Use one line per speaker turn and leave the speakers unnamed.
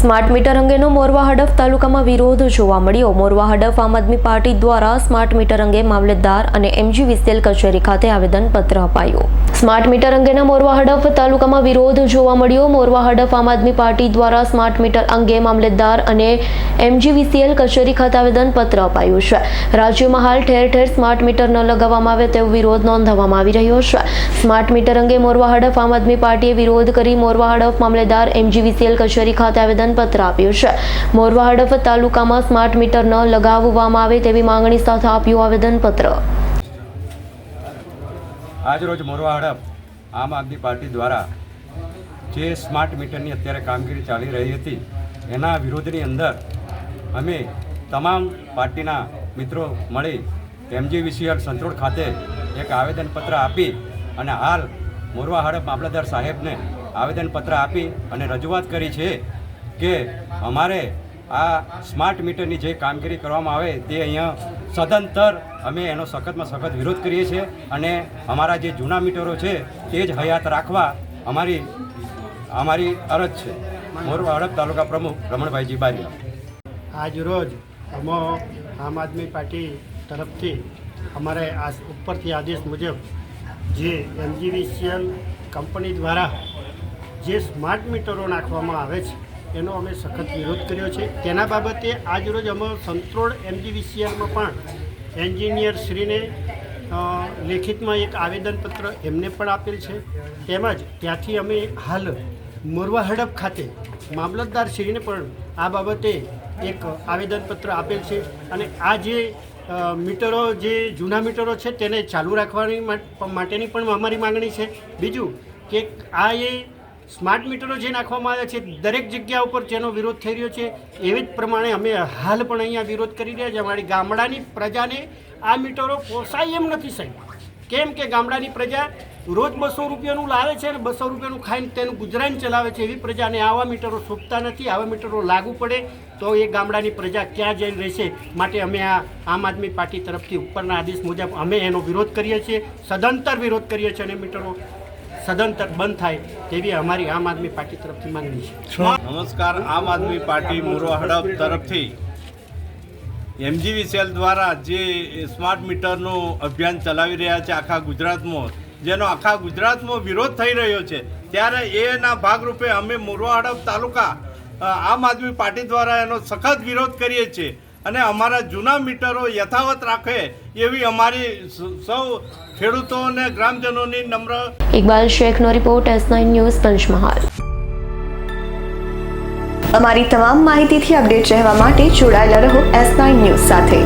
Smart meter અંગેનો મોરવા હડફ તાલુકામાં વિરોધ જોવા મળ્યો. મોરવા હડફ આમ આદમી પાર્ટી દ્વારા સ્માર્ટ મીટર અંગે મામલતદાર અને એમજી વિસેલ કચેરી ખાતે આવેદનપત્ર અપાયું. સ્માર્ટ મીટર અંગેના મોરવા હડફ તાલુકામાં વિરોધ જોવા મળ્યો. મોરવા હડફ આમ આદમી પાર્ટી દ્વારા સ્માર્ટ મીટર અંગે મામલતદાર અને એમજી વિસીએલ કચેરી ખાતે આવેદનપત્ર અપાયું છે. રાજ્યમાં હાલ ઠેર ઠેર સ્માર્ટ મીટર ન લગાવવામાં આવે તેવો વિરોધ નોંધવામાં આવી રહ્યો છે. સ્માર્ટ મીટર અંગે મોરવા હડફ આમ આદમી પાર્ટીએ વિરોધ કરી મોરવા હડફ મામલેદાર એમજી વિસીએલ કચેરી ખાતે આવેદનપત્ર આપ્યું છે. મોરવા હડફ તાલુકામાં સ્માર્ટ મીટર ન લગાવવામાં આવે તેવી માંગણી સાથે આપ્યું આવેદનપત્ર.
આજરોજ મોરવા હડફ આમ આદમી પાર્ટી દ્વારા જે સ્માર્ટ મીટરની અત્યારે કામગીરી ચાલી રહી હતી, એના વિરોધની અંદર અમે તમામ પાર્ટીના મિત્રો મળી એમજીવીસીએલ સંતરોડ ખાતે એક આવેદનપત્ર આપી અને હાલ મોરવા હડપ મામલતદાર સાહેબને આવેદનપત્ર આપી અને રજૂઆત કરી છે કે અમારે આ સ્માર્ટ મીટરની જે કામગીરી કરવામાં આવે તે અહીંયા સદંતર અમે એનો સખતમાં સખત વિરોધ કરીએ છીએ અને અમારા જે જૂના મીટરો છે તે જ હયાત રાખવા અમારી અમારી અરજ છે. મોરવા હડપ તાલુકા પ્રમુખ રમણભાઈજી બારીયા.
આજ રોજ અમો આમ આદમી પાર્ટી તરફથી અમારે આ ઉપરથી આદેશ મુજબ જે એમજીવીસીએલ કંપની દ્વારા જે સ્માર્ટ મીટરો નાખવામાં આવે છે એનો અમે સખત વિરોધ કર્યો છે. તેના બાબતે આજરોજ અમે સંત્રોડ એમજીવીસીઆરમાં પણ એન્જિનિયર શ્રીને લેખિતમાં એક આવેદનપત્ર એમને પણ આપેલ છે. તેમજ ત્યાંથી અમે હાલ મોરવા હડપ ખાતે મામલતદાર શ્રીને પણ આ બાબતે એક આવેદનપત્ર આપેલ છે અને આ જે મીટરો, જે જૂના મીટરો છે તેને ચાલુ રાખવાની માટેની પણ અમારી માંગણી છે. બીજું કે આ એ સ્માર્ટ મીટરો જે નાખવામાં આવ્યા છે, દરેક જગ્યા ઉપર જેનો વિરોધ થઈ રહ્યો છે, એવી જ પ્રમાણે અમે હાલ પણ અહીંયા વિરોધ કરી રહ્યા છીએ. અમારી ગામડાની પ્રજાને આ મીટરો પોસાય એમ નથી સાહેબ. કેમ કે ગામડાની પ્રજા રોજ બસો રૂપિયાનું લાવે છે અને બસો રૂપિયાનું ખાઈને તેનું ગુજરાન ચલાવે છે. એવી પ્રજાને આવા મીટરો શોભતા નથી, આવા મીટરો લાગુ પડે તો એ ગામડાની પ્રજા ક્યાં જઈને રહેશે માટે અમે આ આમ આદમી પાર્ટી તરફથી ઉપરના આદેશ મુજબ અમે એનો વિરોધ કરીએ છીએ, સદંતર વિરોધ કરીએ છીએ અને મીટરો સદંતર બંધ થાય તેવી અમારી આમ આદમી પાર્ટી તરફથી માંગણી છે.
નમસ્કાર, આમ આદમી પાર્ટી મુરવા હડપ તરફથી. એમજીવી સેલ દ્વારા જે સ્માર્ટ મીટરનું અભિયાન ચલાવી રહ્યા છે આખા ગુજરાતમાં, જેનો આખા ગુજરાતમાં વિરોધ થઈ રહ્યો છે, ત્યારે એના ભાગરૂપે અમે મોરવા હડપ તાલુકા આમ આદમી પાર્ટી દ્વારા એનો સખત વિરોધ કરીએ છીએ. અને અમારા જૂના મીટરો યથાવત રાખે એવી અમારી સૌ ખેડૂતો અને ગ્રામજનોની નમ્ર
Iqbal શેખનો report S nine news Panchmahal.
અમારી તમામ માહિતીથી અપડેટ રહેવા માટે જોડાયેલા રહો એસ નાઇન ન્યૂઝ સાથે.